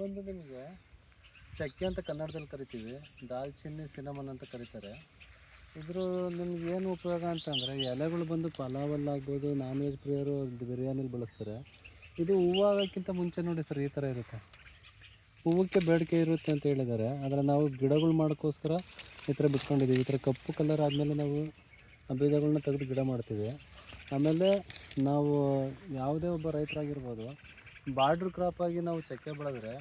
ಬಂದು ನಿಮಗೆ ಚಕ್ಕೆ ಅಂತ ಕನ್ನಡದಲ್ಲಿ ಕರಿತೀವಿ, ದಾಲ್ಚಿನ್ನಿ, ಸಿನಮನ್ ಅಂತ ಕರೀತಾರೆ. ಇದ್ರ ನಿಮ್ಗೆ ಏನು ಉಪಯೋಗ ಅಂತಂದರೆ ಎಲೆಗಳು ಬಂದು ಪಲಾವಲ್ಲಾಗ್ಬೋದು ನಾನ್ ವೆಜ್ ಪ್ರಿಯರು ಬಿರಿಯಾನಿಲಿ ಬಳಸ್ತಾರೆ. ಇದು ಹೂವು ಆಗೋಕ್ಕಿಂತ ಮುಂಚೆ ನೋಡಿ ಸರ್ ಈ ಥರ ಇರುತ್ತೆ. ಹೂವಕ್ಕೆ ಬೇಡಿಕೆ ಇರುತ್ತೆ ಅಂತ ಹೇಳಿದ್ದಾರೆ. ಆದರೆ ನಾವು ಗಿಡಗಳು ಮಾಡೋಕ್ಕೋಸ್ಕರ ಈ ಥರ ಬಿಟ್ಕೊಂಡಿದ್ದೀವಿ ಈ ಥರ ಕಪ್ಪು ಕಲರ್ ಆದಮೇಲೆ ನಾವು ಬೀಜಗಳನ್ನ ತೆಗೆದು ಗಿಡ ಮಾಡ್ತೀವಿ. ಆಮೇಲೆ ನಾವು ಯಾವುದೇ ಒಬ್ಬ ರೈತರಾಗಿರ್ಬೋದು ಬಾರ್ಡ್ರ್ ಕ್ರಾಪ್ ಆಗಿ ನಾವು ಚಕ್ಕೆ ಬೆಳೆದ್ರೆ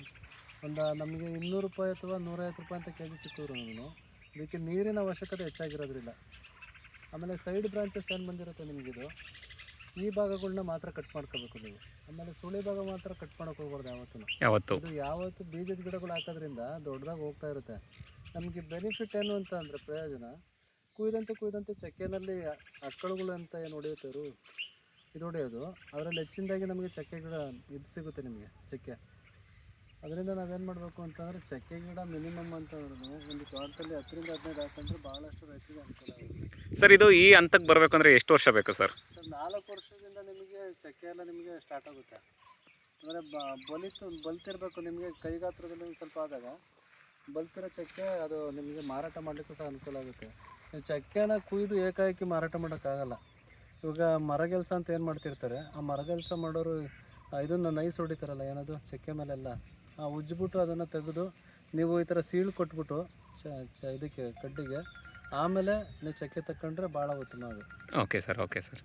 ಒಂದು ನಮಗೆ ಇನ್ನೂರು ರೂಪಾಯಿ ಅಥವಾ ನೂರೈವತ್ತು ರೂಪಾಯಿ ಅಂತ ಕೆ ಜಿ ಸಿಕ್ಕಿದ್ರು ನಮಗೆ. ಇದಕ್ಕೆ ನೀರಿನ ಅವಶ್ಯಕತೆ ಹೆಚ್ಚಾಗಿರೋದ್ರಿಂದ. ಆಮೇಲೆ ಸೈಡ್ ಬ್ರಾಂಚಸ್ ಏನು ಬಂದಿರುತ್ತೆ ನಿಮಗಿದು ಈ ಭಾಗಗಳನ್ನ ಮಾತ್ರ ಕಟ್ ಮಾಡ್ಕೋಬೇಕು ನೀವು. ಆಮೇಲೆ ಸುಳಿ ಭಾಗ ಮಾತ್ರ ಕಟ್ ಮಾಡೋಕೆ ಹೋಗ್ಬಾರ್ದು ಯಾವತ್ತೂ. ಯಾವತ್ತು? ಇದು ಯಾವತ್ತು ಬೀಜದ ಗಿಡಗಳು ಹಾಕೋದ್ರಿಂದ ದೊಡ್ಡದಾಗಿ ಹೋಗ್ತಾ ಇರುತ್ತೆ. ನಮಗೆ ಬೆನಿಫಿಟ್ ಏನು ಅಂತ ಅಂದರೆ ಪ್ರಯೋಜನ? ಕುಯ್ದಂತೆ ಕುಯ್ದಂತೆ ಚಕ್ಕೆನಲ್ಲಿ ಅಕ್ಕಳುಗಳು ಅಂತ ಏನು ಹೊಡೆಯುತ್ತೆ ರು? ಇದು ಹೊಡೆಯೋದು ಅದರಲ್ಲಿ ಹೆಚ್ಚಿನದಾಗಿ ನಮಗೆ ಚಕ್ಕೆ ಗಿಡ ಇದು ಸಿಗುತ್ತೆ ನಿಮಗೆ ಚಕ್ಕೆ. ಅದರಿಂದ ನಾವೇನು ಮಾಡಬೇಕು ಅಂತಂದರೆ ಚಕ್ಕೆ ಗಿಡ ಮಿನಿಮಮ್ ಅಂತಂದ್ರೂ ಒಂದು ತೋಟದಲ್ಲಿ ಹತ್ತರಿಂದ ಹದಿನೈದು ಹಾಕೊಂಡ್ರೆ ಭಾಳಷ್ಟು ರೈತರಿಗೆ ಅನುಕೂಲ ಆಗುತ್ತೆ. ಸರ್ ಇದು ಈ ಹಂತಕ್ಕೆ ಬರಬೇಕಂದ್ರೆ ಎಷ್ಟು ವರ್ಷ ಬೇಕು ಸರ್? ಸರ್ ನಾಲ್ಕು ವರ್ಷದಿಂದ ನಿಮಗೆ ಚಕ್ಕೆ ಎಲ್ಲ ನಿಮಗೆ ಸ್ಟಾರ್ಟ್ ಆಗುತ್ತೆ. ಅಂದರೆ ಬಲಿತು ಬಲ್ತಿರಬೇಕು ನಿಮಗೆ ಕೈಗಾತ್ರದಲ್ಲಿ ಸ್ವಲ್ಪ ಆದಾಗ. ಬಲ್ತಿರೋ ಚಕ್ಕೆ ಅದು ನಿಮಗೆ ಮಾರಾಟ ಮಾಡಲಿಕ್ಕೂ ಸಹ ಅನುಕೂಲ ಆಗುತ್ತೆ. ಚಕ್ಕೆನ ಕುಯ್ದು ಏಕಾಏಕಿ ಮಾರಾಟ ಮಾಡೋಕ್ಕಾಗಲ್ಲ. ಇವಾಗ ಮರಗೆಲಸ ಅಂತ ಏನು ಮಾಡ್ತಿರ್ತಾರೆ? ಆ ಮರಗೆಲಸ ಮಾಡೋರು ಇದನ್ನು ನೈಸ್ ಹೊಡಿತಾರಲ್ಲ ಏನದು ಚಕ್ಕೆ ಮೇಲೆಲ್ಲ. ಆ ಉಜ್ಜಿಬಿಟ್ಟು ಅದನ್ನು ತೆಗೆದು ನೀವು ಈ ಥರ ಸೀಳು ಕೊಟ್ಬಿಟ್ಟು ಚ ಚ ಇದಕ್ಕೆ ಕಡ್ಡಿಗೆ, ಆಮೇಲೆ ನೀವು ಚಕ್ಕೆ ತಗೊಂಡ್ರೆ ಭಾಳ ಉತ್ತಮ ಅದು ಓಕೆ ಸರ್ ಓಕೆ ಸರ್